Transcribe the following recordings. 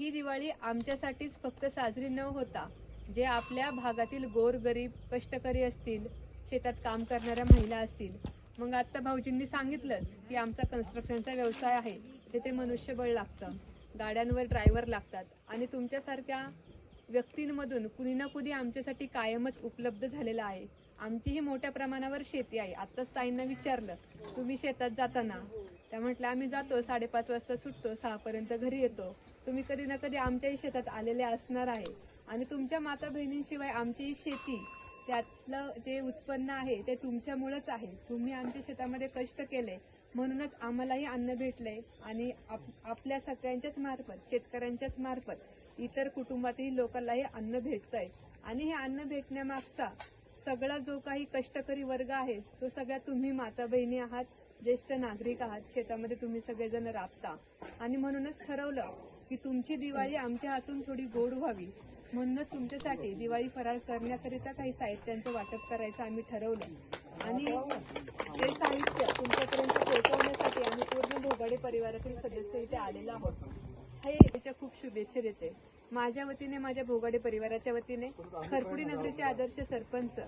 ही दिवाळी आमच्यासाठीच फक्त साजरी न होता जे आपल्या भागातील गोरगरीब कष्टकरी असतील शेतात काम करणाऱ्या महिला असतील मग आत्ता भाऊजींनी सांगितलं की आमचा कन्स्ट्रक्शनचा व्यवसाय आहे तिथे मनुष्यबळ लागतं गाड्यांवर ड्रायव्हर लागतात आणि तुमच्यासारख्या व्यक्तींमधून कुणी ना कुणी आमच्यासाठी कायमच उपलब्ध झालेला आहे. आमचीही मोठ्या प्रमाणावर शेती आहे. आत्ताच ताईंना विचारलं तुम्ही शेतात जाताना? त्या म्हटलं आम्ही जातो साडेपाच वाजता सुटतो सहापर्यंत घरी येतो. तुम्ही कधी ना कधी आमच्याही शेतात आलेले असणार आहे. आणि तुमच्या माता बहिणींशिवाय आमचीही शेती त्यातलं जे उत्पन्न आहे ते तुमच्यामुळंच आहे. तुम्ही आमच्या शेतामध्ये कष्ट केले म्हणूनच आम्हालाही अन्न भेटले आणि आप आपल्या सगळ्यांच्याच मार्फत शेतकऱ्यांच्याच मार्फत इतर कुटुंबातील लोकांनाही अन्न भेटतंय. आणि हे अन्न भेटण्यामागचा सगळा जो काही कष्टकरी वर्ग आहे तो सगळ्या तुम्ही माता बहिणी आहात ज्येष्ठ नागरिक आहात शेतामध्ये तुम्ही सगळेजण राबता. आणि म्हणूनच ठरवलं की तुमची दिवाळी आमच्या हातून थोडी गोड व्हावी. म्हणूनच तुमच्यासाठी दिवाळी फराळ करण्याकरिता काही साहित्यांचं वाटप करायचं आम्ही ठरवलं. आणि ते साहित्य तुमच्यापर्यंत पोहोचवण्यासाठी आम्ही पूर्ण भोगाडे परिवारातील सदस्य इथे आलेलो आहोत. हे याच्या खूप शुभेच्छा देते. माझ्या वतीने माझ्या भोगाडे परिवाराच्या वतीने खरपुडी नगरीचे आदर्श सरपंच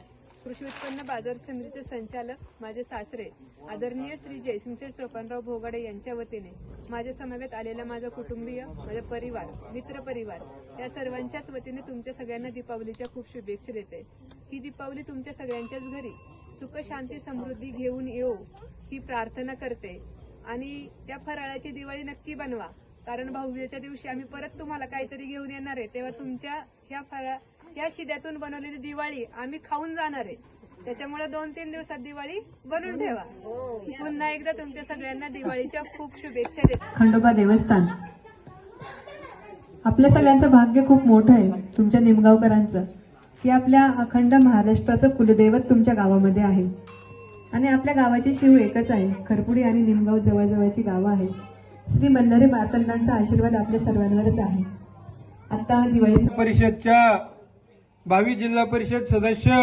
कृषी उत्पन्न बाजार समितीचे संचालक माझे सासरे आदरणीय श्री जयसिंगचे चोपनराव भोगाडे यांच्या वतीने माझ्या समवेत आलेला माझा कुटुंबीय माझा परिवार मित्र परिवार या सर्वांच्याच वतीने तुमच्या सगळ्यांना दीपावलीच्या खूप शुभेच्छा देते. ही दीपावली तुमच्या सगळ्यांच्याच घरी सुख शांती समृद्धी घेऊन येऊ ही प्रार्थना करते. आणि त्या फराळाची दिवाळी नक्की बनवा कारण भाऊबीजेच्या दिवशी आम्ही परत तुम्हाला काहीतरी घेऊन येणार आहे तेव्हा तुमच्या ह्या फराळ ह्या शिद्यातून बनवलेली दिवाळी आम्ही खाऊन जाणार आहे. त्याच्यामुळे दोन तीन दिवसात दिवाळी बनवून ठेवा. पुन्हा एकदा तुमच्या सगळ्यांना दिवाळीच्या खूप शुभेच्छा देते. खंडोबा देवस्थान. आपल्या सगळ्यांचं भाग्य खूप मोठं आहे तुमच्या निमगावकरांचं. की आपल्या अखंड महाराष्ट्राचं कुलदैवत तुमच्या गावामध्ये आहे. आणि आपल्या गावाची शिव एकच आहे खरपुडी आणि निमगाव जवळजवळची गावं आहेत. श्री मल्हारी मार्तंडांचा आशीर्वाद आपल्या सर्वांवरच आहे. आता दिवाळी परिषदच्या भावी जिल्हा परिषद सदस्य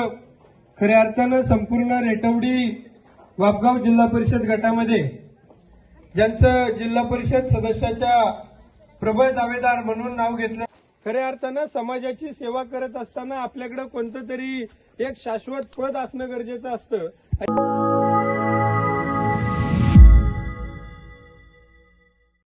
खऱ्या अर्थानं संपूर्ण रेटवडी वापगाव जिल्हा परिषद गटामध्ये. ज्यांचं जिल्हा परिषद सदस्याच्या प्रबळ दावेदार म्हणून नाव घेतलं. खऱ्या अर्थानं समाजाची सेवा करत असताना आपल्याकडं कोणतं तरी एक शाश्वत पद असणं गरजेचं असतं.